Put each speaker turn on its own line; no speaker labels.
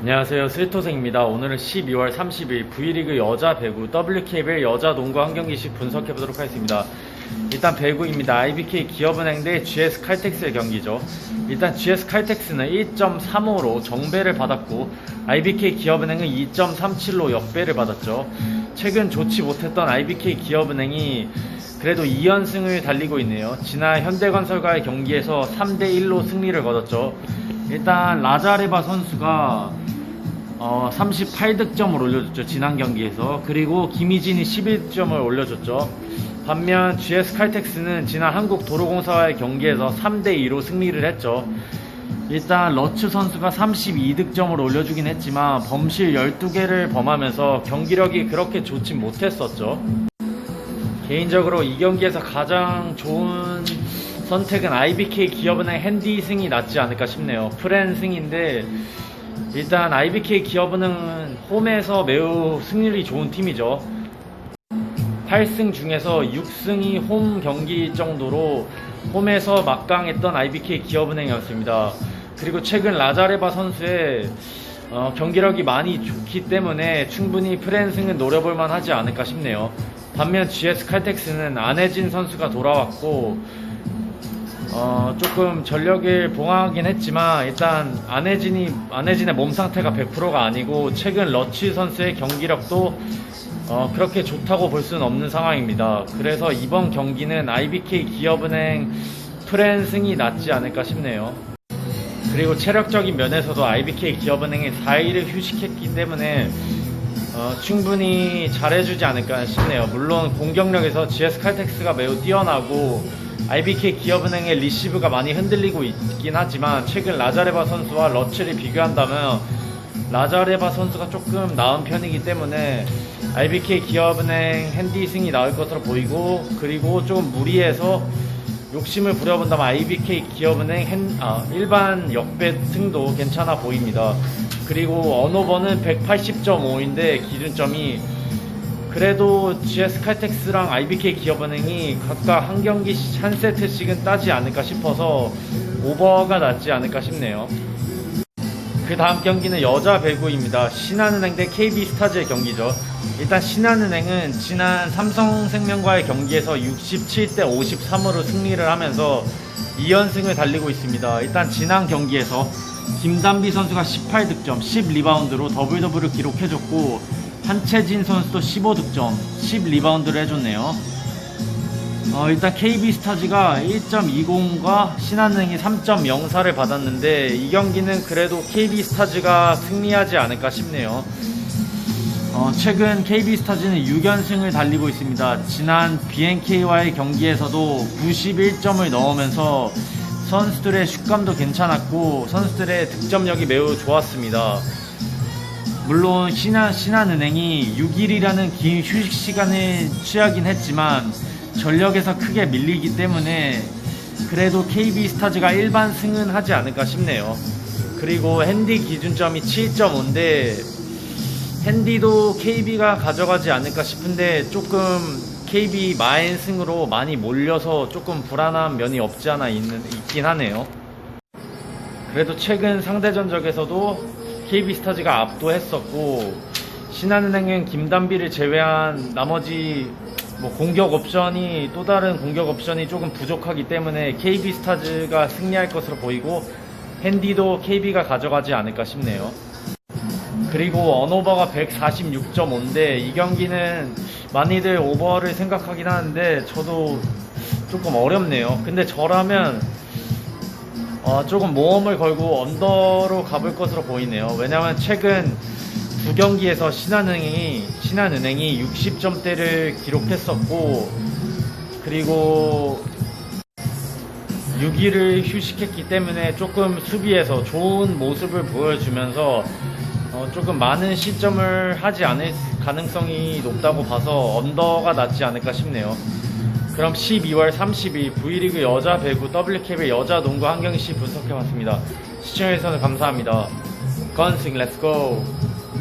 안녕하세요. 스리토생입니다. 오늘은 12월 30일 V리그 여자 배구 WKBL 여자 농구 한 경기씩 분석해 보도록 하겠습니다. 일단 배구입니다. IBK 기업은행 대 GS 칼텍스의 경기죠. 일단 GS 칼텍스는 1.35로 정배를 받았고 IBK 기업은행은 2.37로 역배를 받았죠 최근 좋지 못했던 IBK 기업은행이 그래도 2연승을 달리고 있네요. 지난 현대건설과의 경기에서 3대1로 승리를 거뒀죠. 일단 라자레바 선수가 어, 38득점을 올려줬죠 지난 경기에서. 그리고 김희진이 11점을 올려줬죠. 반면 GS 칼텍스는 지난 한국도로공사와의 경기에서 3대2로 승리를 했죠 일단 러츠 선수가 32득점을 올려주긴 했지만 범실 12개를 범하면서 경기력이 그렇게 좋진 못했었죠 개인적으로 이 경기에서 가장 좋은 선택은 IBK 기업은행 핸디 승이 낫지 않을까 싶네요. 프렌 승인데 일단 IBK 기업은행은 홈에서 매우 승률이 좋은 팀이죠. 8승 중에서 6승이 홈 경기 정도로 홈에서 막강했던 IBK 기업은행이었습니다. 그리고 최근 라자레바 선수의 어, 경기력이 많이 좋기 때문에 충분히 프렌승은 노려볼 만 하지 않을까 싶네요. 반면 GS 칼텍스는 안혜진 선수가 돌아왔고 어, 조금 전력을 봉하긴 했지만 일단 안혜진이 안혜진의 몸 상태가 100%가 아니고 최근 러치 선수의 경기력도 어, 그렇게 좋다고 볼 수는 없는 상황입니다. 그래서 이번 경기는 IBK 기업은행 프랜승이 낫지 않을까 싶네요. 그리고 체력적인 면에서도 IBK 기업은행이 4일을 휴식했기 때문에 어, 충분히 잘해주지 않을까 싶네요. 물론 공격력에서 GS 칼텍스가 매우 뛰어나고 IBK 기업은행의 리시브가 많이 흔들리고 있긴 하지만 최근 라자레바 선수와 러츠를 비교한다면 라자레바 선수가 조금 나은 편이기 때문에 IBK 기업은행 핸디 승이 나을 것으로 보이고 그리고 좀 무리해서 욕심을 부려본다면 IBK 기업은행 핸, 아, 일반 역배 승도 괜찮아 보입니다. 그리고 언오버는 180.5인데 기준점이 그래도 GS 칼텍스랑 IBK 기업은행이 각각 한 경기 한 세트씩은 따지 않을까 싶어서 오버가 낫지 않을까 싶네요. 그 다음 경기는 여자 배구입니다. 신한은행 대 KB스타즈의 경기죠. 일단 신한은행은 지난 삼성생명과의 경기에서 67대 53으로 승리를 하면서 2연승을 달리고 있습니다. 일단 지난 경기에서 김단비 선수가 18득점, 10리바운드로 더블 더블을 기록해줬고 한채진 선수도 15득점, 10리바운드를 해줬네요. 어, 일단 KB스타즈가 1.20과 신한은행이 3.04를 받았는데 이 경기는 그래도 KB스타즈가 승리하지 않을까 싶네요. 어, 최근 KB스타즈는 6연승을 달리고 있습니다. 지난 BNK와의 경기에서도 91점을 넣으면서 선수들의 슛감도 괜찮았고 선수들의 득점력이 매우 좋았습니다. 물론 신한, 신한은행이 6일이라는 긴 휴식 시간을 취하긴 했지만 전력에서 크게 밀리기 때문에 그래도 KB 스타즈가 일반 승은 하지 않을까 싶네요. 그리고 핸디 기준점이 7.5인데 핸디도 KB가 가져가지 않을까 싶은데 조금 KB 마인 승으로 많이 몰려서 조금 불안한 면이 없지 않아 있는, 있긴 하네요. 그래도 최근 상대 전적에서도 KB스타즈가 압도했었고 신한은행은 김단비를 제외한 나머지 뭐 공격 옵션이 또 다른 공격 옵션이 조금 부족하기 때문에 KB스타즈가 승리할 것으로 보이고 핸디도 KB가 가져가지 않을까 싶네요. 그리고 언오버가 146.5인데 이 경기는 많이들 오버를 생각하긴 하는데 저도 조금 어렵네요. 근데 저라면 어, 조금 모험을 걸고 언더로 가볼 것으로 보이네요. 왜냐하면 최근 두 경기에서 신한은행이 신한은행이 60점대를 기록했었고 그리고 6일을 휴식했기 때문에 조금 수비에서 좋은 모습을 보여주면서 어, 조금 많은 시점을 하지 않을 가능성이 높다고 봐서 언더가 낫지 않을까 싶네요. 그럼 12월 30일 V리그 여자 배구 WKBL 여자 농구 한 경기씩 분석해봤습니다. 시청해주셔서 감사합니다. 건승 렛츠고!